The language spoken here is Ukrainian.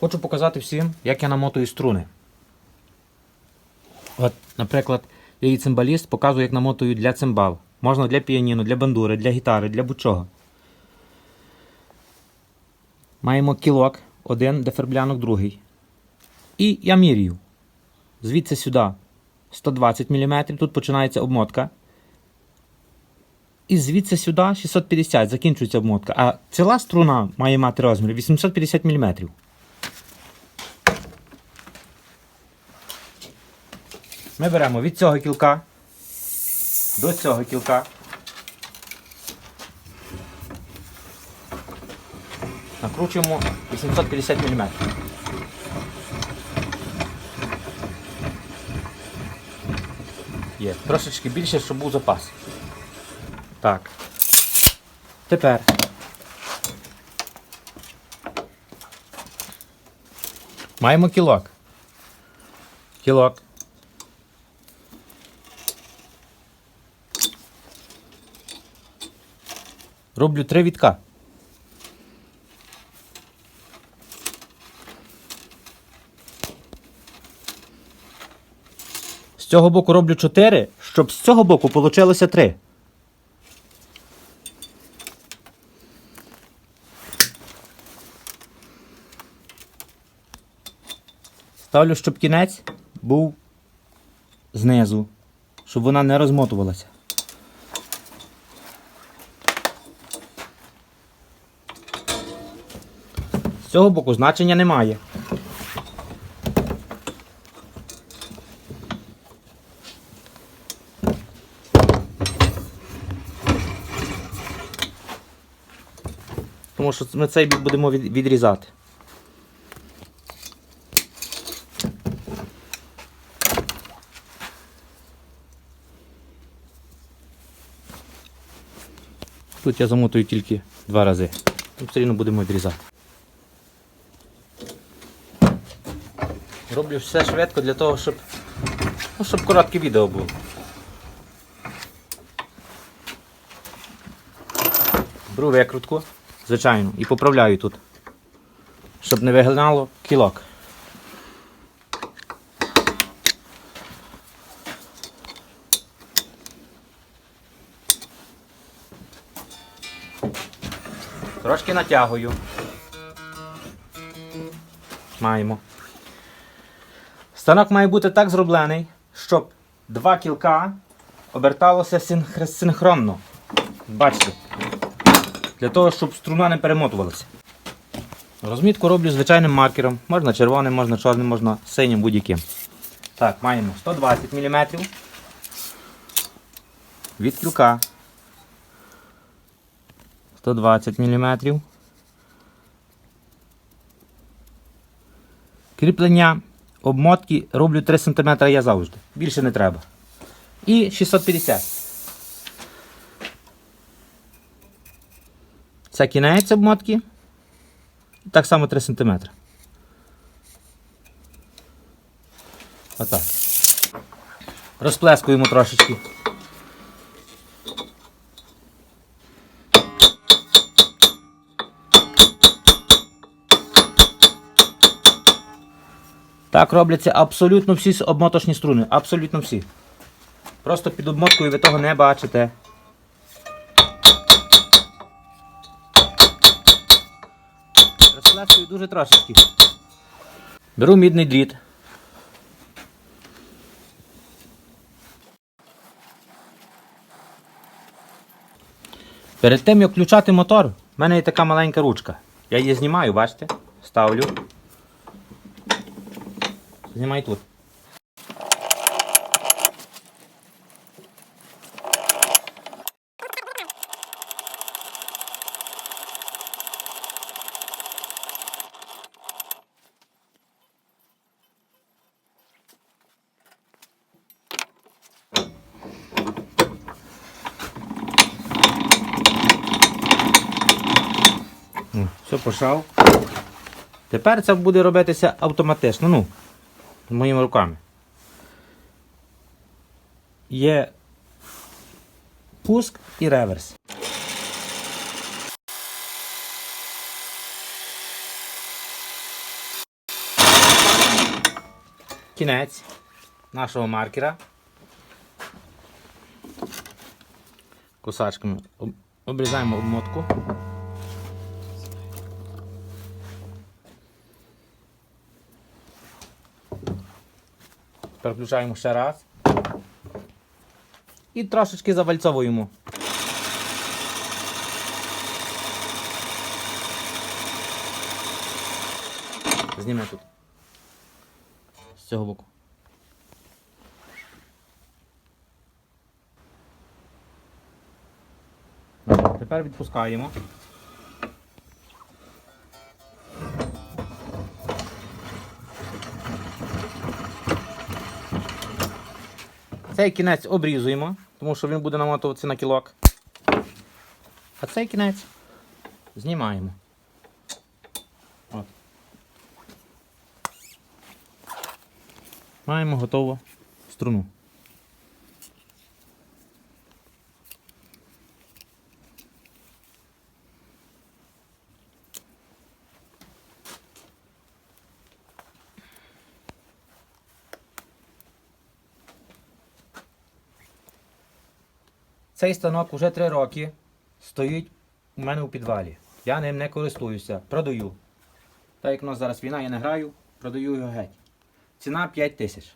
Хочу показати всім, як я намотую струни. От, наприклад, я і цимбаліст показую, як намотую для цимбал. Можна для піаніно, для бандури, для гітари, для будь-чого. Маємо кілок, один, деферблянок другий. І я міряю. Звідси сюди 120 мм, тут починається обмотка. І звідси сюди 650 закінчується обмотка. А ціла струна має мати розмір 850 мм. Ми беремо від цього кілка до цього кілка. Накручуємо 850 мм. Є. Трошечки більше, щоб був запас. Так. Тепер. Маємо кілок. Кілок. Роблю три вітка. З цього боку роблю 4, щоб з цього боку вийшло 3. Ставлю, щоб кінець був знизу, щоб вона не розмотувалася. З цього боку значення немає. Тому що ми цей бік будемо відрізати. Тут я замотую тільки два рази. Тут все рівно будемо відрізати. Роблю все швидко для того, щоб, ну, щоб коротке відео було. Беру викрутку, звичайно, і поправляю тут, щоб не виглядало кілок. Трошки натягую. Маємо. Станок має бути так зроблений, щоб два кілка оберталося синхронно. Бачите? Для того, щоб струна не перемотувалася. Розмітку роблю звичайним маркером. Можна червоним, можна чорним, можна синім будь-яким. Так, маємо 120 мм від кілка. 120 мм. Кріплення обмотки роблю 3 см я завжди. Більше не треба. І 650. Це кінець обмотки. Так само 3 см. Отак. Розплескуємо трошечки. Так робляться абсолютно всі обмоточні струни. Абсолютно всі. Просто під обмоткою ви того не бачите. Розплескую дуже трошечки. Беру мідний дріт. Перед тим як включати мотор, в мене є така маленька ручка. Я її знімаю, бачите? Ставлю. Знімай тут. Все, пошав. Тепер це буде робитися автоматично. Ну, моїми руками. Є пуск і реверс. Кінець нашого маркера. Косачками обрізаємо обмотку. Тепер ще раз. І трошечки завальцовуємо. Зніми тут. З цього боку. Тепер відпускаємо. Цей кінець обрізуємо, тому що він буде намотуватися на кілок. А цей кінець знімаємо. От. Маємо готову струну. Цей станок уже 3 роки стоїть у мене у підвалі. Я ним не користуюся, продаю. Так як у нас зараз війна, я не граю, продаю його геть. Ціна 5 тисяч.